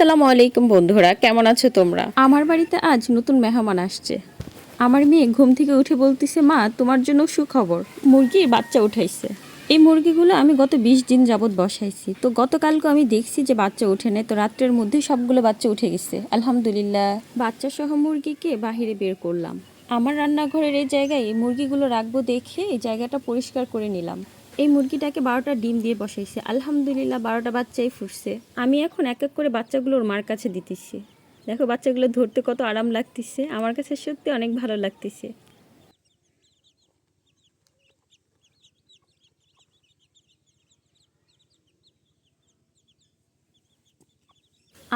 আসসালামু আলাইকুম বন্ধুরা, কেমন আছো তোমরা? আমার বাড়িতে আজ নতুন মেহমান আসছে। আমার মেয়ে ঘুম থেকে উঠে বলতেছে, মা, তোমার জন্য সুখবর। মুরগির বাচ্চা উঠাইছে। এই মুরগিগুলো আমি গত বিশ দিন যাবৎ বসাইছি। তো গতকালকে আমি দেখছি যে বাচ্চা উঠে নেয় তো রাত্রের মধ্যে সবগুলো বাচ্চা উঠে গেছে। আলহামদুলিল্লাহ। বাচ্চা সহ মুরগিকে বাহিরে বের করলাম। আমার রান্নাঘরের এই জায়গায় মুরগিগুলো রাখব দেখে এই জায়গাটা পরিষ্কার করে নিলাম। এই মুরগিটাকে বারোটা ডিম দিয়ে বসাইছে। আলহামদুলিল্লাহ বারোটা বাচ্চাই ফুটছে। আমি এখন এক এক করে বাচ্চাগুলোর মার কাছে দিতেছি। দেখো বাচ্চাগুলো ধরতে কত আরাম লাগতেছে। আমার কাছে সত্যি অনেক ভালো লাগতেছে।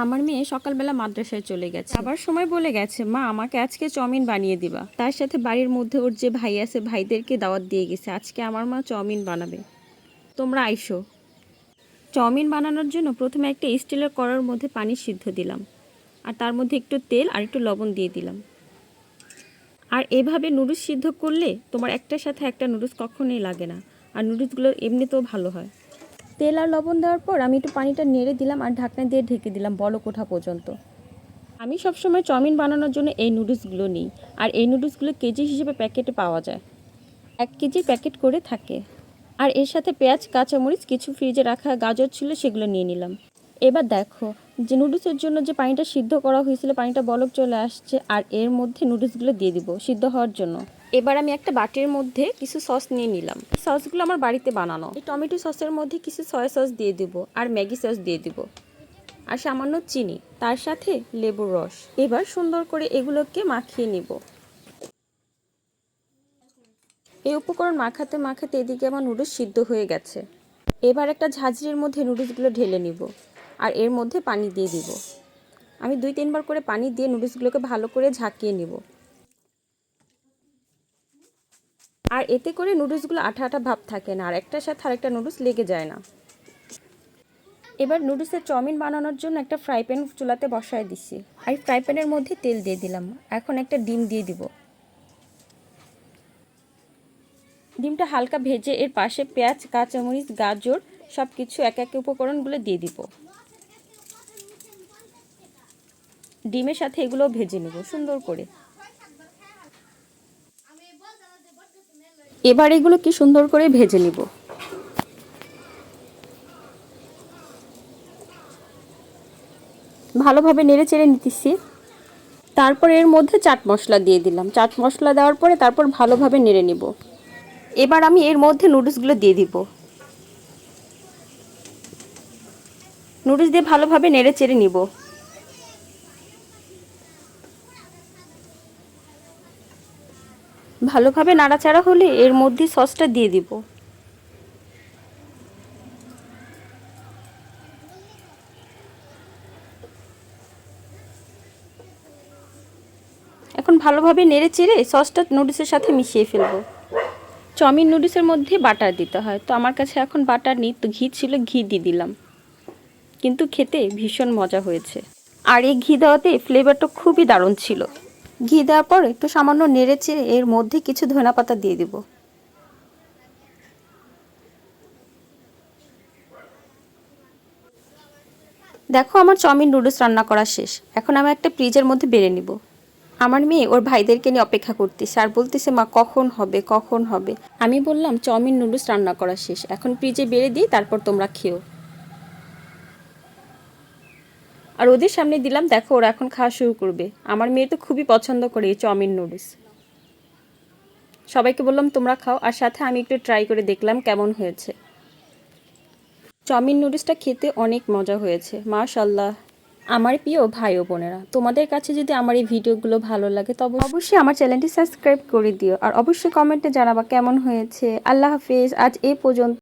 আমার মেয়ে সকালবেলা মাদ্রাসায় চলে গেছে। আবার সময় বলে গেছে, মা, আমাকে আজকে চাউমিন বানিয়ে দিবা। তার সাথে বাড়ির মধ্যে ওর যে ভাই আছে, ভাইদেরকে দাওয়াত দিয়ে গেছে, আজকে আমার মা চাউমিন বানাবে। তোমরা আইসো। চাউমিন বানানোর জন্য প্রথমে একটা স্টিলের কড়ার মধ্যে পানি সিদ্ধ দিলাম, আর তার মধ্যে একটু তেল আর একটু লবণ দিয়ে দিলাম। আর এভাবে নুডলস সিদ্ধ করলে তোমার একটার সাথে একটা নুডলস কখনোই লাগে না, আর নুডলসগুলো এমনিতেও ভালো হয়। তেল আর লবণ দেওয়ার পর আমি একটু পানিটা নেড়ে দিলাম আর ঢাকনা দিয়ে ঢেকে দিলাম বলো কোঠা পর্যন্ত। আমি সবসময় চাউমিন বানানোর জন্য এই নুডলসগুলো নিই আর এই নুডলসগুলো কেজি হিসেবে প্যাকেটে পাওয়া যায়। এক কেজি প্যাকেট করে থাকে। আর এর সাথে পেঁয়াজ, কাঁচামরিচ, কিছু ফ্রিজে রাখা গাজর ছিল সেগুলো নিয়ে নিলাম। এবার দেখো যে নুডলসের জন্য যে পানিটা সিদ্ধ করা হয়েছিল, পানিটা বলক চলে আসছে আর এর মধ্যে নুডলসগুলো দিয়ে দিব সিদ্ধ হওয়ার জন্য। এবার আমি একটা বাটির মধ্যে কিছু সস নিয়ে নিলাম। সসগুলো আমার বাড়িতে বানানো। এই টমেটো সসের মধ্যে কিছু সয়া সস দিয়ে দেবো আর ম্যাগি সস দিয়ে দেবো। আর সামান্য চিনি, তার সাথে লেবুর রস। এবার সুন্দর করে এগুলোকে মাখিয়ে নিব। এই উপকরণ মাখাতে মাখাতে এদিকে আমার নুডলস সিদ্ধ হয়ে গেছে। এবার একটা ঝাঁঝরির মধ্যে নুডলসগুলো ঢেলে নিব আর এর মধ্যে পানি দিয়ে দিব। আমি দুই তিনবার করে পানি দিয়ে নুডলসগুলোকে ভালো করে ঝাঁকিয়ে নিব। আর এতে করে নুডলসগুলো আঠা আঠা ভাব থাকে না, আর একটার সাথে আরেকটা নুডলস লেগে যায় না। এবার নুডলসের চাউমিন বানানোর জন্য একটা ফ্রাই প্যান চুলাতে বসায় দিছি আর ফ্রাই প্যানের মধ্যে তেল দিয়ে দিলাম। এখন একটা ডিম দিয়ে দিব। ডিমটা হালকা ভেজে এর পাশে পেঁয়াজ, কাঁচামরিচ, গাজর সব কিছু এক এক উপকরণগুলো দিয়ে দিব। ডিমের সাথে এগুলো ভেজে নেব সুন্দর করে। এবার এগুলো কি সুন্দর করে ভেজে নিব। ভালোভাবে নেড়ে চেড়ে নিতেছি। তারপর এর মধ্যে চাট মশলা দিয়ে দিলাম। চাট মশলা দেওয়ার পরে তারপর ভালোভাবে নেড়ে নিব। এবার আমি এর মধ্যে নুডলসগুলো দিয়ে দিব। নুডলস দিয়ে ভালোভাবে নেড়ে চেড়ে নিব। ভালোভাবে নাড়াচাড়া হলে এর মধ্যে সসটা দিয়ে দিব। এখন ভালোভাবে নেড়ে চেড়ে সসটা নুডলসের সাথে মিশিয়ে ফেলব। চাউমিন নুডলসের মধ্যে বাটার দিতে হয়, তো আমার কাছে এখন বাটার নেই, তো ঘি ছিল, ঘি দিয়ে দিলাম। কিন্তু খেতে ভীষণ মজা হয়েছে। আর এই ঘি দেওয়াতে ফ্লেভারটা খুবই দারুণ ছিল। ঘি দেওয়ার পর একটু সামান্য নেড়ে চেড়ে এর মধ্যে কিছু ধনা পাতা দিয়ে দিব। দেখো আমার চাউমিন নুডলস রান্না করা শেষ। এখন আমি একটা ফ্রিজের মধ্যে বেড়ে নিব। আমার মেয়ে ওর ভাইদেরকে নিয়ে অপেক্ষা করতেছে আর বলতেছে, মা, কখন হবে কখন হবে? আমি বললাম, চাউমিন নুডলস রান্না করা শেষ। এখন ফ্রিজে বেড়ে দিই তারপর তোমরা খেও। আর ওদের সামনে দিলাম, দেখো ওরা এখন খাওয়া শুরু করবে। আমার মেয়ে তো খুবই পছন্দ করে এই চাউমিন নুডলস। সবাইকে বললাম, তোমরা খাও। আর সাথে আমি একটু ট্রাই করে দেখলাম কেমন হয়েছে। চাউমিন নুডলসটা খেতে অনেক মজা হয়েছে মাশাল্লাহ আমার প্রিয় ভাই ও বোনেরা, তোমাদের কাছে যদি আমার এই ভিডিওগুলো ভালো লাগে তবে অবশ্যই আমার চ্যানেলটি সাবস্ক্রাইব করে দিও। আর অবশ্যই কমেন্টে জানাবা কেমন হয়েছে। আল্লাহ হাফিজ, আজ এ পর্যন্ত।